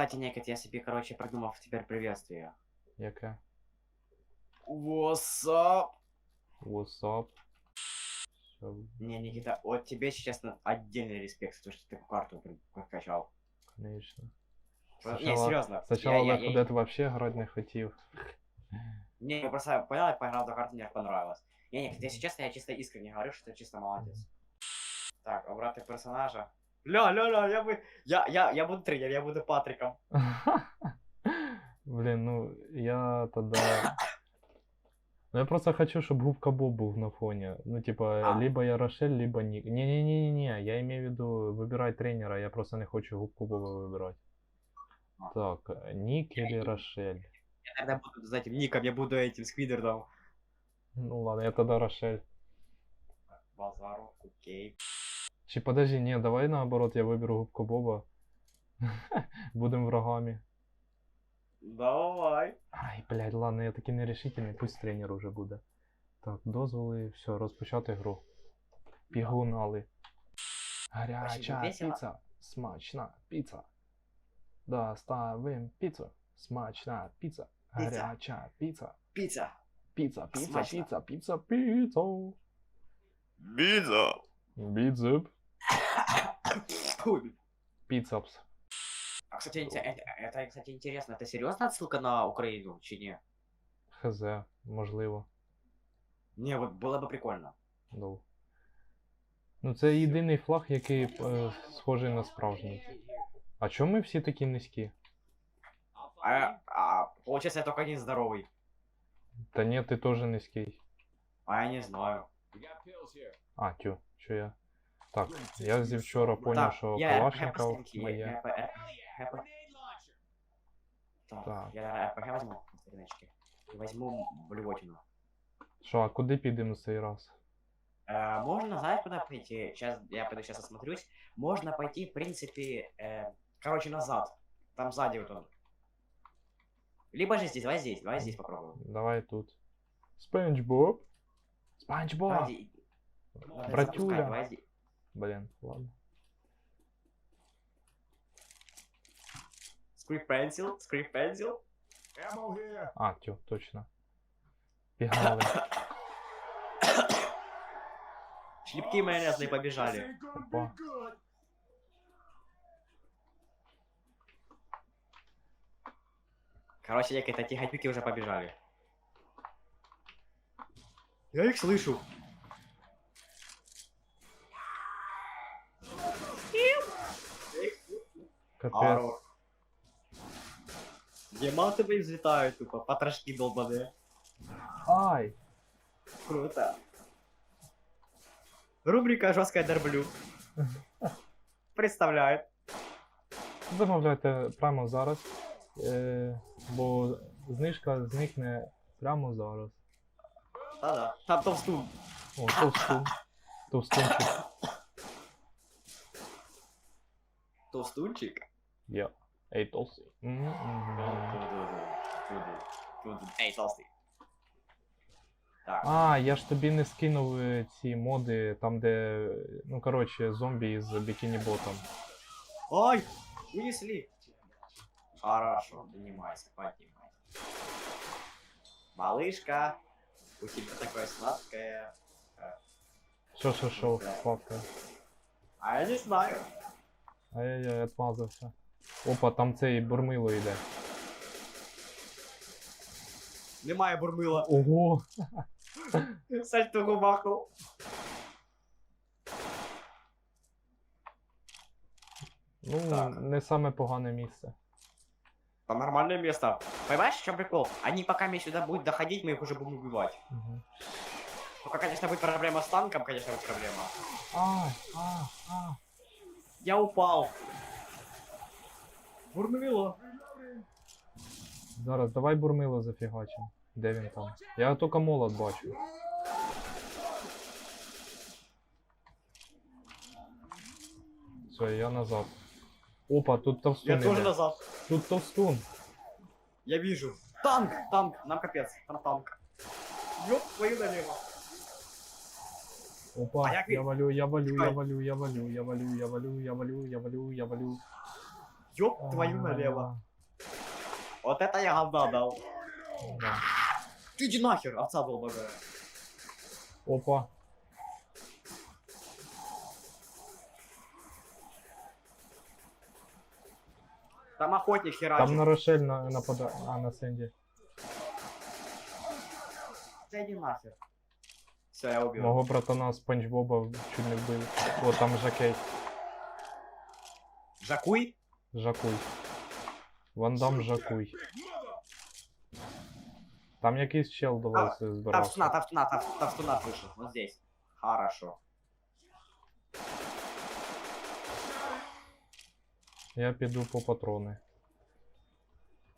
Кстати, Некот, я себе, короче, придумал теперь приветствие. Яке? What's up? What's up? Всё, Не, Никита, вот тебе, честно, отдельный респект за то, что ты такую карту при- прокачал. конечно. Не, Спочатку- серьезно. Спочатку я, я, Left 4 я, вообще грати не хотів. Не, я просто понял, я поиграл эту карту, мне понравилось. Не, не, если честно, я чисто искренне говорю, что ты чисто молодец. Так, убрать персонажа. Ля, ля, ля, я бы... Я, я, я буду тренер, я буду Патриком. Блін, ну я тогда. Ну я просто хочу, щоб губка Боб був на фоні. Ну, типа, А. либо я Рошель, либо Нік. Не-не-не-не, я имею в виду вибирай тренера, я просто не хочу губку Боба вибирати. А. Так, Нік или Рошель? Я тогда буду за этим ником, я буду этим Сквидердом. Ну ладно, я тогда Рошель. Базару, окей. Чи подожди, ні, давай наоборот, я виберу губку Боба. Будем врагами. Давай. Ай, блядь, ладно, я такий нерешительний, пусть тренер уже буде. Так, дозволи, все, розпочати гру. Пігунали. Гаряча весело. піца, смачна піца. Доставим піцу. Смачна піца. Піца. Гаряча піца. Пицца. Піца, піца, Смачна. піца, піца, піца. Пицца. Біцеп. Піцапс. А, кстати, инте- это, это, кстати, интересно, это серьезно отсылка на Украину, чи не? Хз, можливо. Не, вот было бы прикольно. Ну. Ну, це єдиний флаг, який е, схожий на справжній. А чому ми всі такі низькі? А, а получается, я только один здоровый. Та ні, ти теж низький. А я не знаю. А, тю, що я. Так, я зі вчора поняв, що Калашников моє. так, я РПГ возьму на возьму блювотину. Що, а куди підемо цей раз? Э, можно, знаешь, куда пойти? Сейчас я пойду сейчас осмотрюсь. Можно пойти, в принципе, э, короче, назад. Там сзади вот он. Либо же здесь, давай здесь, давай здесь попробуем. Давай тут. Спанч Боб. Спанч Боб! Давай Братюля. давай здесь. Блин, ладно. Squeak Pencil, Squeak Pencil. А, тё, точно. Бегали. Шлепки майонезные побежали. Опа. Короче, Лека, это тихотюки уже побежали. Я их слышу. Капець. Ару. Диманты блин взлетают тупо, потрошки долбаные. Ай! Круто. Рубрика «Жесткая дерблю» представляет. Замовляйте прямо зараз. Е, бо знижка зникне прямо зараз. Да-да. Там толстун. О, товстун. Товстунчик. Толстунчик? Я. Ей, толстий. Мгм, мгм. Эй, толстый. Так. А, я ж тобі не скинув е, ці моди, там де. Ну коротше, зомбі із бікіні-ботом. Ой, унесли. Хорошо, поднимайся, поднимайся. Малышка, у тебя такое сладкое. Що, що, що, факка. А я не знаю. Ай-яй-яй, отмазався. Опа, там цей бурмило йде. Немає бурмила. Ого! Сальто губаху. Ну, Так. не саме погане місце. Там нормальное место. Понимаешь, в чем прикол? Они пока мне сюда будут доходить, мы их уже будем убивать. Угу. Только, конечно, будет проблема с танком, конечно, будет проблема. А, а, а. Я упал. Бурмило. Зараз давай бурмило зафігачим. Де він там? Я тільки молот бачу. Все, я назад. Опа, тут товстун. Я тоже назад. Тут товстун. Я вижу. Танк, танк, нам капец, там танк. Ёб твою налево. Опа, А як я він? валю, я валю, я Чекай. валю, я валю, я валю, я валю, я валю, я валю, я валю. Ёб твою налево. Вот это я говна дал. Да. Ты иди нахер, овца долбогая. Опа. Там охотник Там херачит. на Рошель на, нападає. А, на Сенді. Да иди нахер. Все, я убил. Мого братана Спанч Боба чуть не вбив. О, там Жакей. Жакуй? Жакуй. Вандам Жакуй. Там якийсь чел до вас збирався. там стуна, там, там вышел. Вот здесь. Хорошо. Я піду по патрони.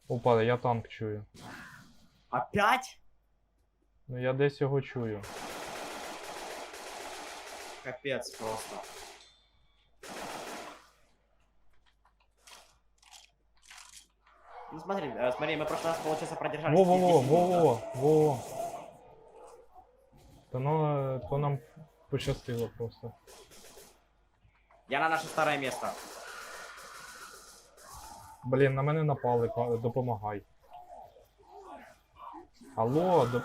Опа, я танк чую. Опять? Ну я десь його чую. Капец просто. Ну смотри, э, смотри, мы в прошлый раз, получается, продержались. Во-во-во, 10 минут, да? во-во, во. Та ну, то нам пощастило просто. Я на наше старое место. Блін, на мене напали, ка- допомагай. Алло, доп...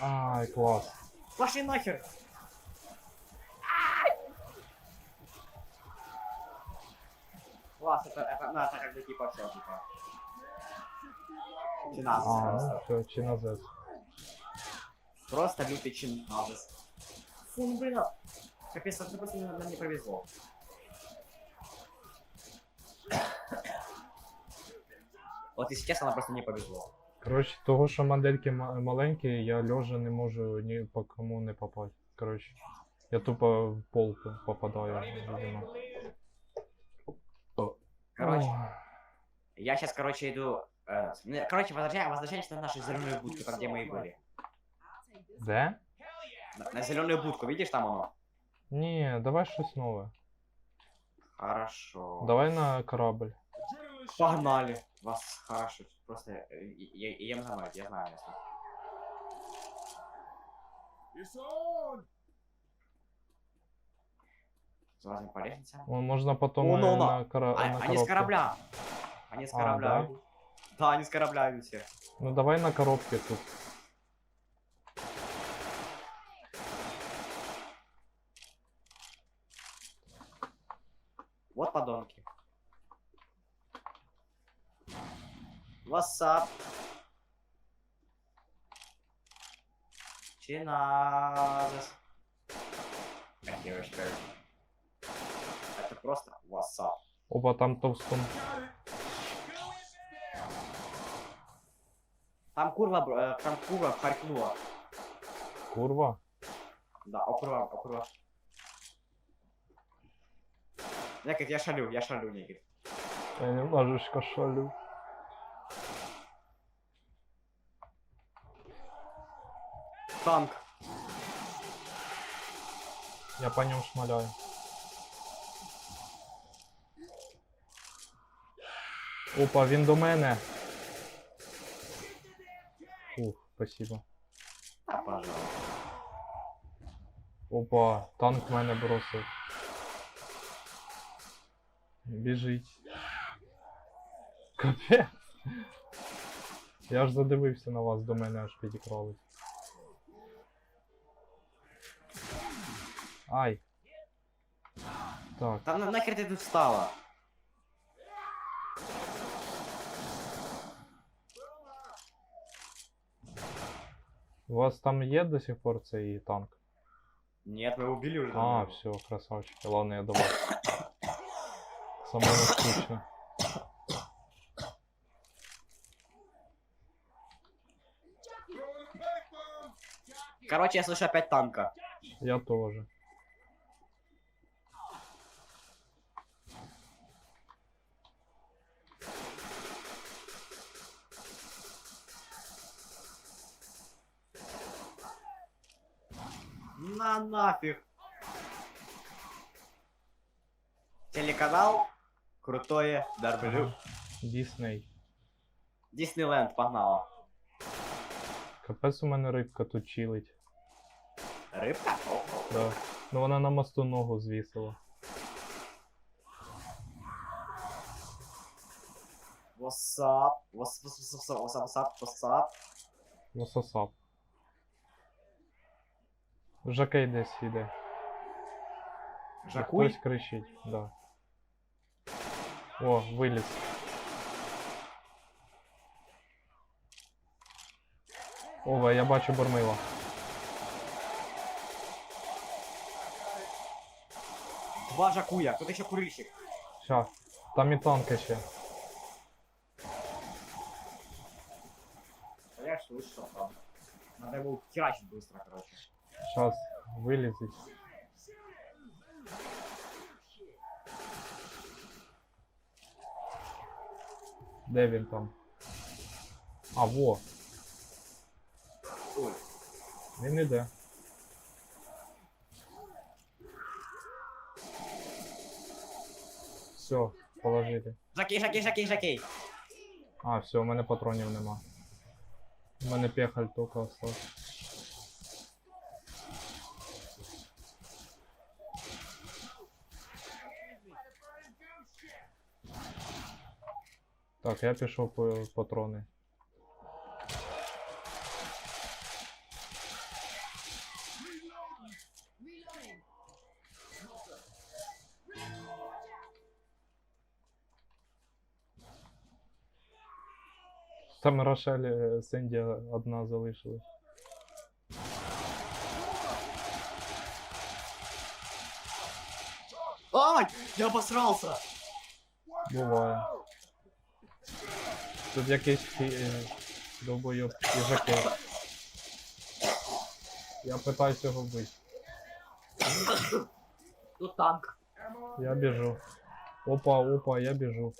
Ай, клас. Пошли нахер! Класс, это, это, ну, это как бы типа все, типа. Чиназис А, просто. ну все, чи назад. Просто лютый чиназис. Фу, ну блин, а- капец, это просто нам нам не повезло. Вот если честно, нам просто не повезло. Коротше, того, що модельки ма- маленькі, я льожа не можу ні по кому не попасть. Коротше. Я тупо в пол попадаю, видимо. Короче, Ох. я сейчас, короче, иду... э, ну, короче, возвращаем, возвращаемся на нашу зеленую будку, там, где мы и были. Де? На, на зеленую будку, видишь там оно? Ні, давай нове. Хорошо. Давай на корабль. Погнали. Вас хорошо. Просто э, я, я, я за мной, я знаю место. Залазим по лестнице. О, Можна потім О, е, ну, ну. на, кора... А, на они с корабля. Они с А, корабля. да? Да, они с корабля все. Ну давай на коробці тут. Вот подонки. Вассап. Чиназис. Девочка. Это просто вассап. Опа, там товстун. Там курва, э, там курва харкнула. Курва. Да, окурва, окурва. Некит, я шалю, я шалю, Некит. Я не можу кошалю. Танк. Я по ньому шмаляю. Опа, він до мене. Фух, спасибо. Опа, танк мене бросив. Біжить. Капець. Я аж задивився на вас, до мене аж підікрались. Ай. Так, Там на- нахер ты тут встала? У вас там є до сих пор цей танк? Нет, мы его убили уже. А, давно. все, красавчики. Ладно, я до вас. Самое скучно. Короче, я слышу опять танка. Я тоже. нафиг. Телеканал Крутое Дарблю Дисней Диснейленд, погнало. Капець у мене рибка тут чилить. Рибка? Да. Ну вона на мосту ногу звісила. What's up? What's, what's, what's, what's? Жакей десь іде. Жакуй? Хтось кричить, да. О, виліз. Ова, я бачу бормила. Два жакуя. Тут еще курильщик. Ща. Там і танки ще. Я ж слышал там. Надо его херачить быстро, короче. Щас вилізить. Де він там? А, во, Ой. він іде. Все, положили. Жакей, жакей, жакей, жакей. А, все, у мене патронів нема. У мене пехаль тільки осталось. Так, я пішов по патрони. Там Рошель е, Синді одна залишилась. Ай! Я обосрался! Буває. Тут якийсь е, довбойоб їжаки. Я пытаюсь його вбити. Тут танк. Я біжу. Опа, опа, я біжу.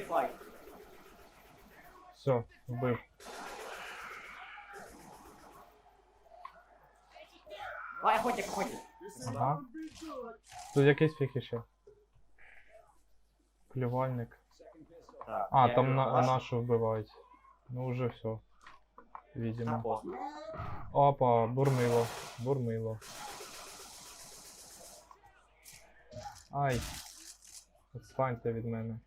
Файт. Все, вбив. Давай, охотник, охотник. Ага. Тут якийсь фіг іще. Плювальник. Так, А, я там на, ваш. нашу вбивають. Ну уже все. Та Видимо. Опа, бурмило, бурмило. Ай. Відстаньте від мене.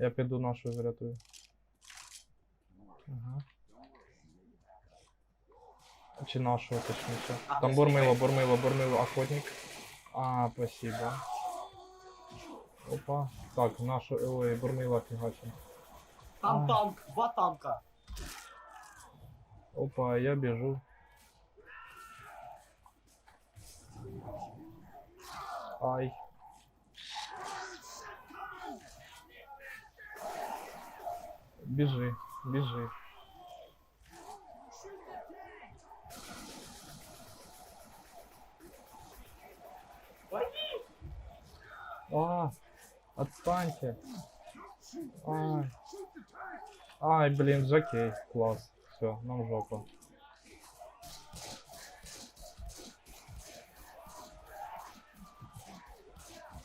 Я піду нашу врятую. Ага. Чи нашого точніше. Там бурмило, бурмило, бурмило, охотник. А, спасибо. Опа. Так, нашу. Ой, бурмило фігачим. Там танк, два танка. Опа, я біжу. Ай. Біжи, біжи. А, отстаньте. Ай. Ай, блин, Жакей, класс. Все, нам жопа.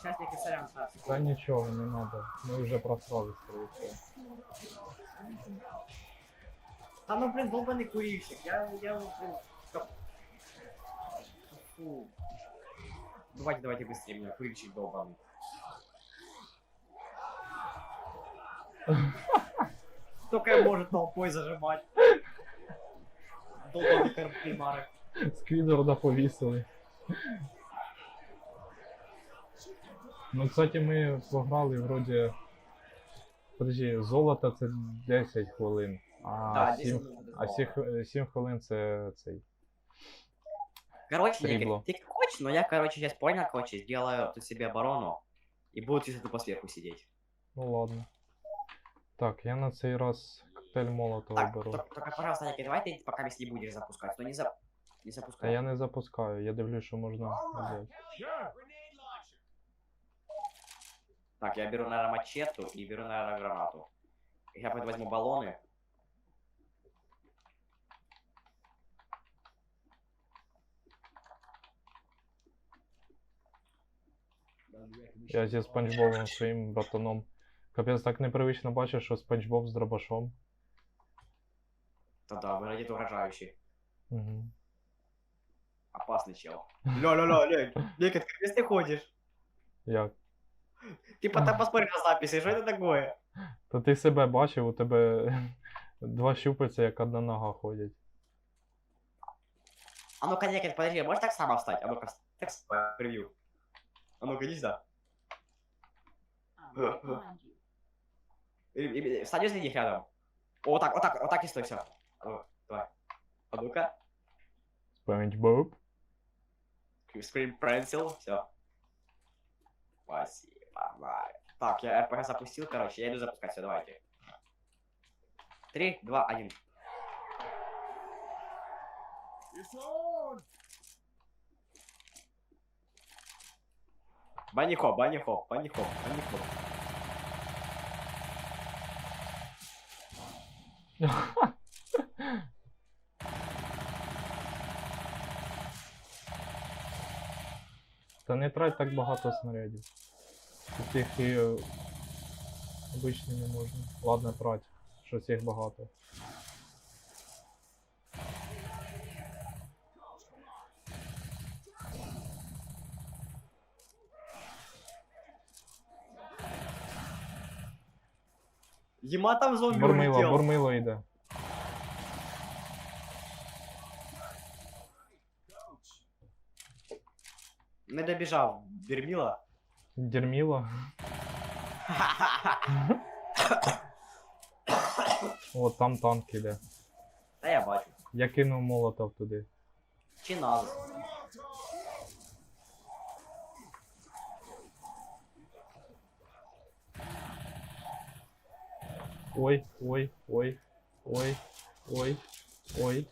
Участники сорян, да. Да ничего, не надо. Мы уже просрали, скорее всего. Там, ну, блин, долбанный курильщик. Я, я, блин, как- Фу. Давайте, давайте быстрее, меня курильщик долбанный. Только может толпой зажимать. Долбанный карпимарок. Сквідварда повісили. Ну, кстати, ми пограли вроді. Подожди, золото це 10 хвилин. А, Да, 7, 10 минут. а 7, 7 хвилин це цей. Короче, Трибло. Никит, ты хочешь, но я, короче, сейчас понял, короче, сделаю тут себе оборону. И будут если тупо сверху сидеть. Ну ладно. Так, я на цей раз коктейль Молотова Так, беру. только, только, пожалуйста, Никит, давай ты пока если не будешь запускать, но не, за... не Та запускай. я не запускаю, я дивлюсь, що можна взяти. Так, я беру, наверное, мачету и беру, наверное, гранату. Я пойду возьму баллоны. Я зі Спанч Бобом своїм братаном. Капець так непривично бачиш, що Спанч Боб з дробашом. Да-да, выглядит угрожающий. Угу. Опасный чел. Ля-ля-ля, ты где ты ходишь? Як? Ты потом посмотри на записи, что это такое? Та ти себе бачив, у тебе два щупальця, як одна нога ходять. А ну-ка, Некит, подожди, можешь так само встать? А ну-ка, так само, превью. А ну-ка, иди сюда. Встань возле них рядом. О, вот так, вот так, вот так и стой, все. А ну, давай. А ну-ка. Спанч Боб. Scream Pencil, все. Спасибо. Так, я РПГ запустил, короче, я иду запускать, все, давайте. Три, два, один. Банни хоп, банни хоп, банни хоп, банни хоп. Та не трать так багато снарядів. Тут їх і е, обичні не можна. Ладно, трать. Щось їх багато. Ема там зомби Бурмило, улетел. бурмило йде. Не добежал. Вермила. Дерміло. О, там танк іде. Да я бачу. Я кинув молотов туди. Чи надо? Ой, ой, ой, ой, ой, ой.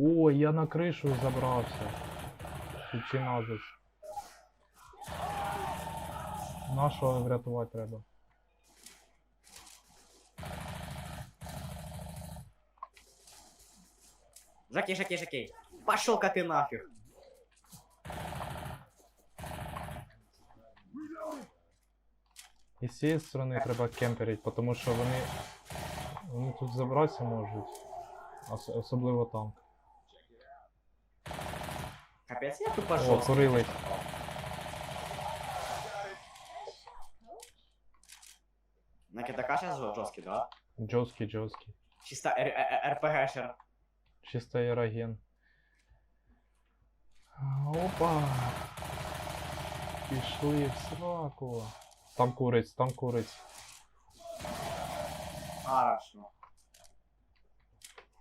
Ой, я на кришу забрався. Чи назис. Нашого врятувати треба. Жаки, жаки, жаки. Пошел-ка ты нафиг. І з цієї сторони треба кемперити, тому що вони. Вони тут забратися можуть. Ос- особливо танк. Капец, я тупо О, жёстко. На кидака сейчас жесткий, да? Джоски, джоски. Чисто р- э, РПГшер. Чисто ероген. Опа. Пішли в сраку. Там куриць, там куриць. Хорошо.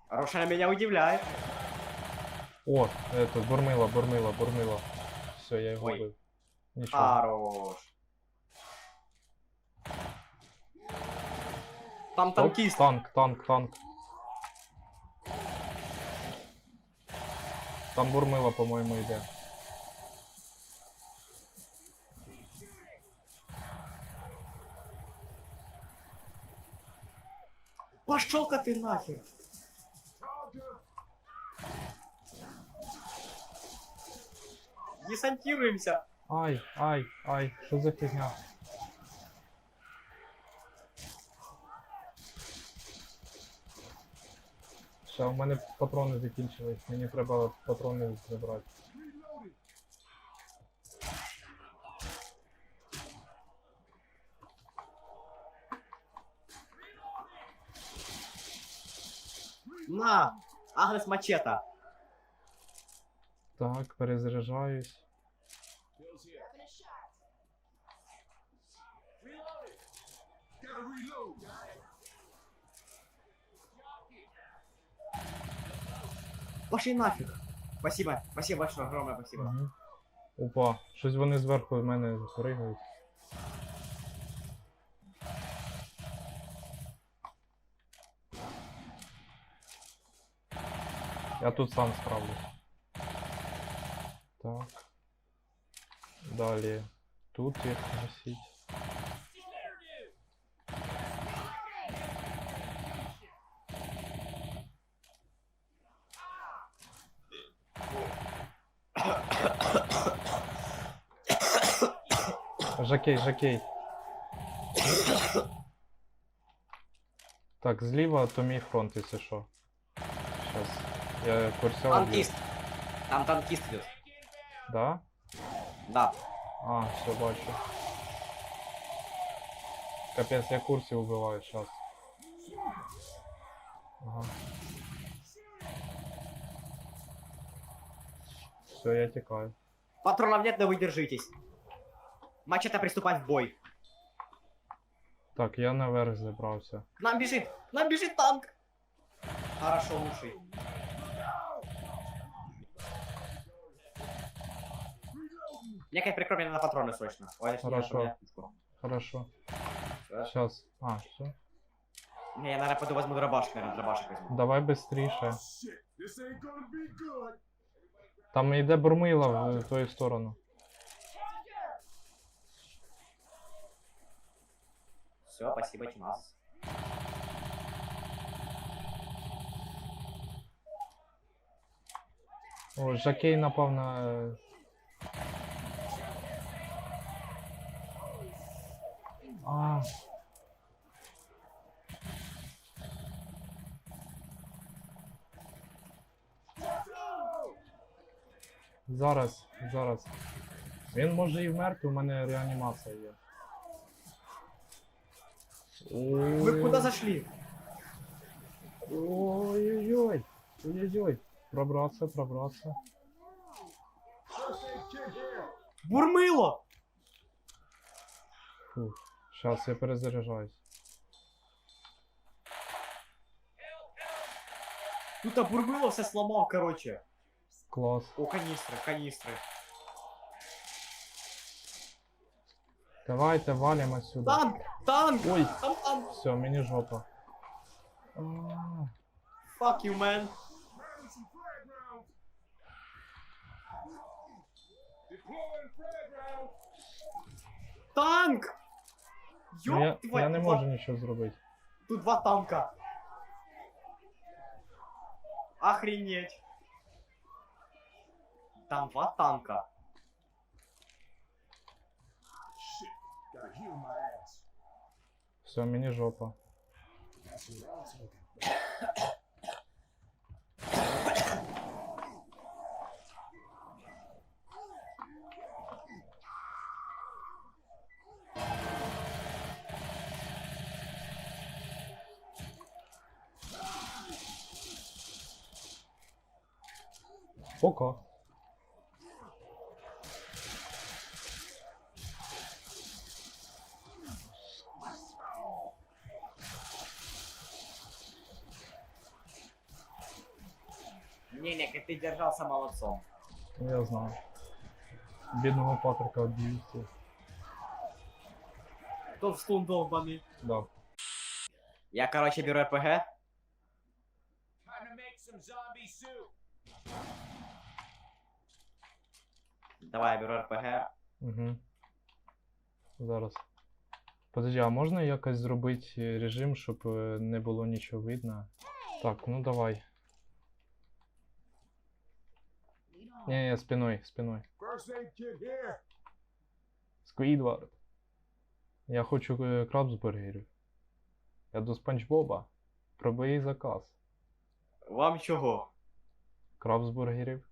Рошана меня удивляет. О, это, бурмило, бурмило, бурмило. Все, я його Ой. вбив. Нічого. Хорош. Там Оп. Танк, танк, танк. Там бурмило, по-моєму, йде. Пошел-ка ты нахер. Десантируемся. Ай, ай, ай, що за фігня? Ще у мене патрони закінчились, мені треба патрони забрати. На! Агнес мачета. Так, перезаряджаюсь. Пошли нафиг. Спасибо, спасибо большое, огромное спасибо. Угу. Опа, щось вони зверху в мене пригають. Я тут сам справлюсь. Так. Далі. Тут їх носіть. Жакей, жакей. Так, зліва то мій фронт, якщо що. Щас. Я курсор. Танкист. Там танкист идет. Да? Да. А, все бачу. Капець, я курсі убиваю сейчас. Ага. Все, я тікаю. Патронов нет, но вы держитесь. Мачете приступать в бой. Так, я наверх забрався. К нам бежит! К нам бежит танк! Хорошо, лучший. Некая прикрой меня на патроны срочно. Ой, точнее, Хорошо. чтобы меня пушку. Хорошо. Всё. Сейчас. А, все. Не, я, наверное, пойду возьму дробашек, наверное, дробашек возьму. Давай быстріше. Shit, this ain't gonna be good. Там йде бурмила в твою сторону. Все, спасибо, Чимас. О, Жакей напав на. е, А. Зараз, зараз. Він може і вмерти, у мене реанімація є. Вы куда зашли? Ой-ой-ой. Ой-ой-ой. Пробраться, пробраться. Бурмыло! Фух. Сейчас я перезаряжаюсь. Тут а бурмыло все сломал, короче. Клас. О, канистры, канистры. Давайте валим отсюда. Танк! Танк! Ой, Там танк! все, мені жопа. А, Fuck you, man! Танк! Ну я, твою я не два- можу нічого зробити. Тут два танка. Охренеть. Там два танка. Все, мені жопа. Пока. Не-не, как ты держался молодцом. Я знаю. Бідного Патрика об'їсти. Товстун долбаный. Да. Я, короче, беру РПГ. Давай, я беру РПГ. Угу. Зараз. Подожди, а можна якось зробити е, режим, щоб е, не було нічого видно? Так, ну давай. Ні, ні, спиною, спиною. First aid kit here. Сквідвард. Я хочу е, крабсбургерів. Я до Спанч Боба. Пробий заказ. Вам чого? Крабсбургерів.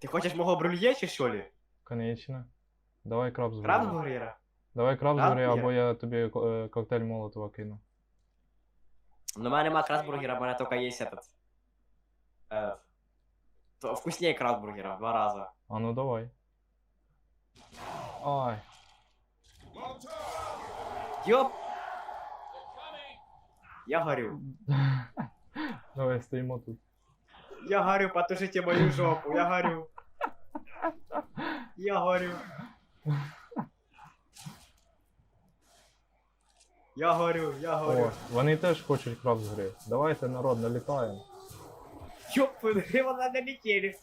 Ти хочеш мого брульє чи що ли? Конечно. Давай крабсбургер. Крабсбургера? Давай крабсбургер, Крабсбургер? або я тобі е, коктейль Молотова кину. Ну, у мене нема крабсбургера, у мене тільки є этот. Этот. То вкуснее крабсбургера, в два раза. А ну давай. Ай. Ёп! Я горю. Давай стоїмо тут. Я горю, потушите мою жопу, я горю. Я горю. Я горю, я горю. О, вони теж хочуть крабсбургер. Давайте, народ, налітаємо. Ёпты, вона налетели.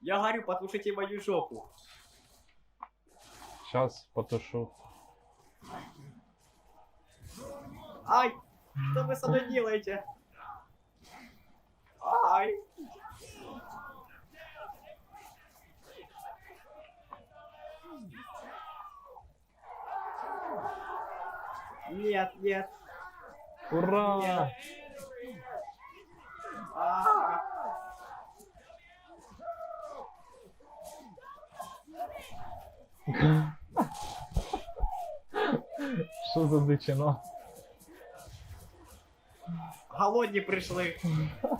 Я говорю, потушите мою жопу. Щас потушу. Ай! Что вы со мной делаете? Ай! Нет, нет. Ура! Нет. А, Що за дичина? Голодні прийшли.